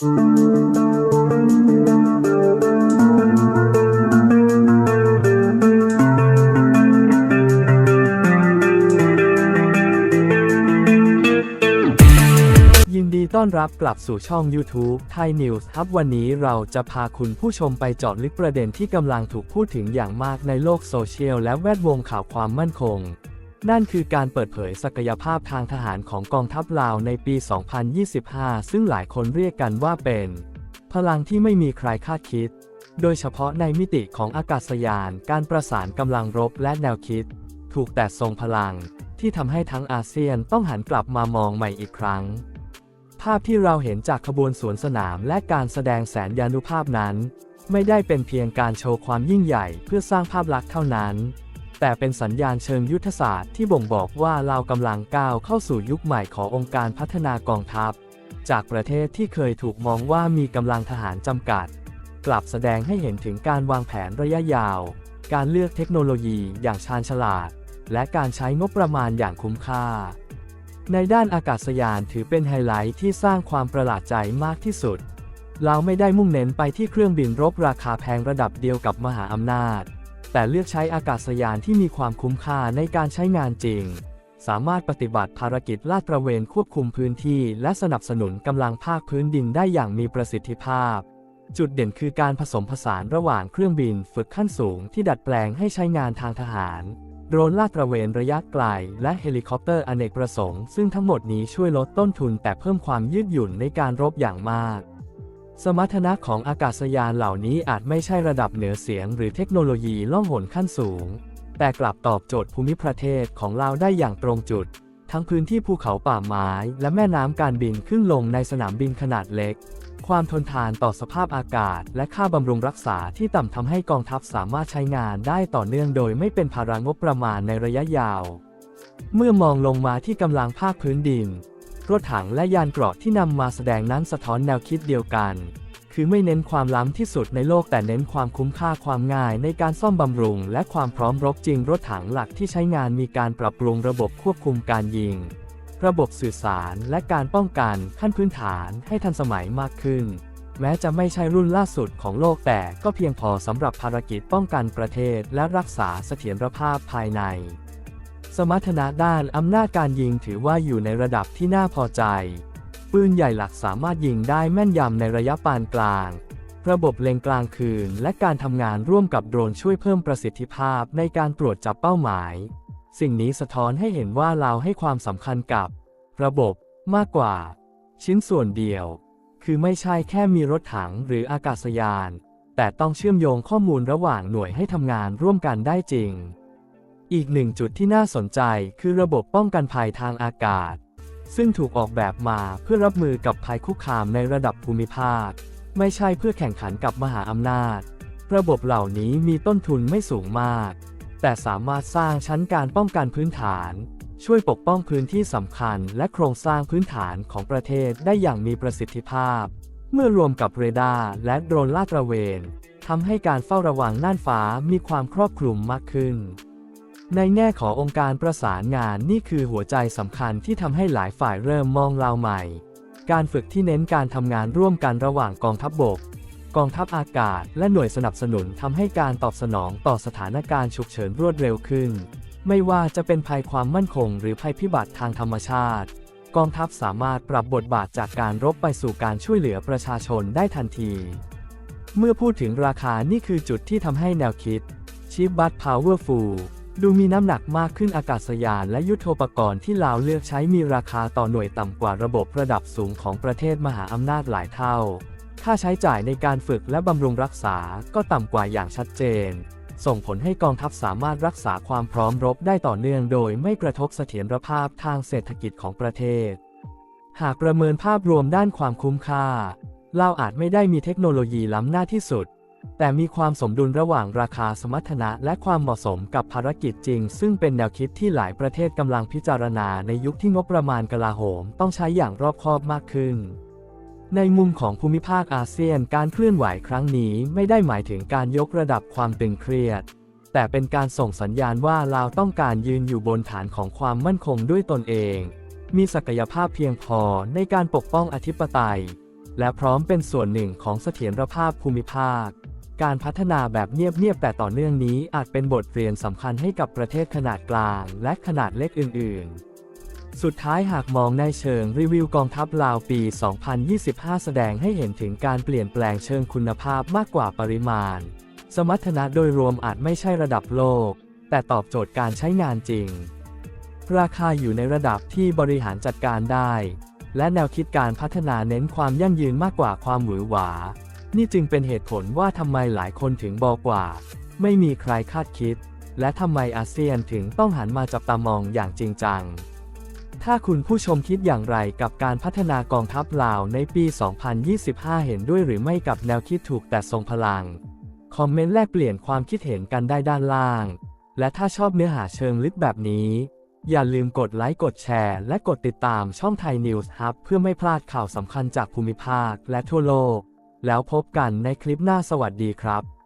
ยินดีต้อนรับกลับสู่ช่อง YouTube Thai News ครับวันนี้เราจะพาคุณผู้ชมไปเจาะลึกประเด็นที่กำลังถูกพูดถึงอย่างมากในโลกโซเชียลและแวดวงข่าวความมั่นคง นั่นคือการเปิดเผยศักยภาพทางทหารของกองทัพลาวในปี 2025 ซึ่งหลายคนเรียกกันว่าเป็น พลังที่ไม่มีใครคาดคิด โดยเฉพาะในมิติของอากาศยาน การประสานกำลังรบและแนวคิด ถูกแต่ทรงพลัง ที่ทำให้ทั้งอาเซียนต้องหันกลับมามองใหม่อีกครั้ง ภาพที่เราเห็นจากขบวนสวนสนามและการแสดงแสนยานุภาพนั้น ไม่ได้เป็นเพียงการโชว์ความยิ่งใหญ่เพื่อสร้างภาพลักษณ์เท่านั้น แต่เป็นสัญญาณเชิงยุทธศาสตร์ที่บ่งบอกว่าเรากำลังก้าวเข้าสู่ยุคใหม่ขององค์การพัฒนากองทัพ จากประเทศที่เคยถูกมองว่ามีกำลังทหารจำกัด กลับแสดงให้เห็นถึงการวางแผนระยะยาว การเลือกเทคโนโลยีอย่างชาญฉลาด และการใช้งบประมาณอย่างคุ้มค่า ในด้านอากาศยานถือเป็นไฮไลท์ที่สร้างความประหลาดใจมากที่สุดเราไม่ได้มุ่งเน้นไปที่เครื่องบินรบราคาแพงระดับเดียวกับมหาอำนาจ แต่เลือกใช้อากาศยานที่มีความคุ้มค่าในการใช้งานจริง สามารถปฏิบัติภารกิจลาดตระเวนควบคุมพื้นที่ และสนับสนุนกำลังภาคพื้นดินได้อย่างมีประสิทธิภาพ จุดเด่นคือการผสมผสานระหว่างเครื่องบินฝึกขั้นสูงที่ดัดแปลงให้ใช้งานทางทหาร โดรนลาดตระเวนระยะไกล และเฮลิคอปเตอร์อเนกประสงค์ ซึ่งทั้งหมดนี้ช่วยลดต้นทุนแต่เพิ่มความยืดหยุ่นในการรบอย่างมาก สมรรถนะของอากาศยานเหล่านี้อาจไม่ใช่ระดับเหนือเสียงหรือเทคโนโลยีล่องหนขั้นสูง แต่กลับตอบโจทย์ภูมิประเทศของเราได้อย่างตรงจุด ทั้งพื้นที่ภูเขาป่าไม้ และแม่น้ำการบินขึ้นลงในสนามบินขนาดเล็ก ความทนทานต่อสภาพอากาศ และค่าบำรุงรักษาที่ต่ำทำให้กองทัพสามารถใช้งานได้ต่อเนื่องโดยไม่เป็นภาระงบประมาณในระยะยาว เมื่อมองลงมาที่กำลังภาคพื้นดิน รถถังและยานเกราะที่นำมาแสดงนั้นสะท้อนแนวคิดเดียวกัน คือไม่เน้นความล้ำที่สุดในโลกแต่เน้นความคุ้มค่าความง่ายในการซ่อมบำรุง และความพร้อมรบจริงรถถังหลักที่ใช้งานมีการปรับปรุงระบบควบคุมการยิง ระบบสื่อสารและการป้องกันขั้นพื้นฐานให้ทันสมัยมากขึ้น แม้จะไม่ใช่รุ่นล่าสุดของโลกแต่ก็เพียงพอสำหรับภารกิจป้องกันประเทศและรักษาเสถียรภาพภายใน สมรรถนะด้านอำนาจการยิงถือว่าอยู่ในระดับที่น่าพอใจ ปืนใหญ่หลักสามารถยิงได้แม่นยำในระยะปานกลาง ระบบเล็งกลางคืนและการทำงานร่วมกับโดรนช่วยเพิ่มประสิทธิภาพในการตรวจจับเป้าหมาย สิ่งนี้สะท้อนให้เห็นว่าเราให้ความสำคัญกับ ระบบมากกว่า ชิ้นส่วนเดียว คือไม่ใช่แค่มีรถถังหรืออากาศยาน แต่ต้องเชื่อมโยงข้อมูลระหว่างหน่วยให้ทำงานร่วมกันได้จริง อีกหนึ่งจุดที่น่าสนใจคือระบบป้องกันภัยทางอากาศ ซึ่งถูกออกแบบมาเพื่อรับมือกับภัยคุกคามในระดับภูมิภาค ไม่ใช่เพื่อแข่งขันกับมหาอำนาจ ระบบเหล่านี้มีต้นทุนไม่สูงมาก แต่สามารถสร้างชั้นการป้องกันพื้นฐาน ช่วยปกป้องพื้นที่สำคัญ และโครงสร้างพื้นฐานของประเทศได้อย่างมีประสิทธิภาพ เมื่อรวมกับเรดาร์และโดรนลาดตระเวนทำให้การเฝ้าระวังน่านฟ้ามีความครอบคลุมมากขึ้น ในแง่ขององค์การประสานงานนี่คือหัวใจสำคัญที่ทำให้หลายฝ่ายเริ่มมองเราใหม่ การฝึกที่เน้นการทำงานร่วมกันระหว่างกองทัพบบก กองทัพอากาศ และหน่วยสนับสนุนทำให้การตอบสนองต่อสถานการณ์ฉุกเฉินรวดเร็วขึ้น ไม่ว่าจะเป็นภัยความมั่นคง หรือภัยพิบัติทางธรรมชาติ กองทัพสามารถปรับบทบาทจากการรบไปสู่การช่วยเหลือประชาชนได้ทันที เมื่อพูดถึงราคานี่คือจุดที่ทำให้แนวคิด Cheap but Powerful ดูมีน้ำหนักมากขึ้นอากาศยานและยุทโธปกรณ์ที่ลาวเลือกใช้มีราคาต่อหน่วยต่ำกว่าระบบระดับสูงของประเทศมหาอำนาจหลายเท่า ค่าใช้จ่ายในการฝึกและบำรุงรักษาก็ต่ำกว่าอย่างชัดเจน ส่งผลให้กองทัพสามารถรักษาความพร้อมรบได้ต่อเนื่องโดยไม่กระทบเสถียรภาพทางเศรษฐกิจของประเทศ หากประเมินภาพรวมด้านความคุ้มค่าลาวอาจไม่ได้มีเทคโนโลยีล้ำหน้าที่สุด แต่มีความสมดุลระหว่างราคาสมรรถนะและความเหมาะสมกับภารกิจจริง ซึ่งเป็นแนวคิดที่หลายประเทศกำลังพิจารณาในยุคที่งบประมาณกลาโหม ต้องใช้อย่างรอบคอบมากขึ้น ในมุมของภูมิภาคอาเซียนการเคลื่อนไหวครั้งนี้ไม่ได้หมายถึงการยกระดับความตึงเครียด แต่เป็นการส่งสัญญาณว่าลาวต้องการยืนอยู่บนฐานของความมั่นคงด้วยตนเอง มีศักยภาพเพียงพอในการปกป้องอธิปไตย และพร้อมเป็นส่วนหนึ่งของเสถียรภาพภูมิภาค การพัฒนาแบบเงียบๆแต่ต่อเนื่องนี้อาจเป็นบทเรียนสำคัญให้กับประเทศขนาดกลาง และขนาดเล็กอื่น ๆ สุดท้ายหากมองในเชิงรีวิวกองทัพลาวปี 2025 แสดงให้เห็นถึงการเปลี่ยนแปลงเชิงคุณภาพมากกว่าปริมาณ สมรรถนะโดยรวมอาจไม่ใช่ระดับโลก แต่ตอบโจทย์การใช้งานจริง ราคาอยู่ในระดับที่บริหารจัดการได้ และแนวคิดการพัฒนาเน้นความยั่งยืนมากกว่าความหวือหวา นี่จึงเป็นเหตุผลว่าทำไมหลายคนถึงบอกว่า ไม่มีใครคาดคิด และทำไมอาเซียนถึงต้องหันมาจับตามองอย่างจริงจัง ถ้าคุณผู้ชมคิดอย่างไรกับการพัฒนากองทัพลาวในปี 2025 เห็นด้วยหรือไม่กับแนวคิดถูกแต่ทรงพลัง คอมเมนต์แลกเปลี่ยนความคิดเห็นกันได้ด้านล่าง และถ้าชอบเนื้อหาเชิงลึกแบบนี้อย่าลืมกดไลค์ กดแชร์ และกดติดตามช่องไทยนิวส์ฮับเพื่อไม่พลาดข่าวสำคัญจากภูมิภาคและทั่วโลก แล้วพบกันในคลิปหน้าสวัสดีครับ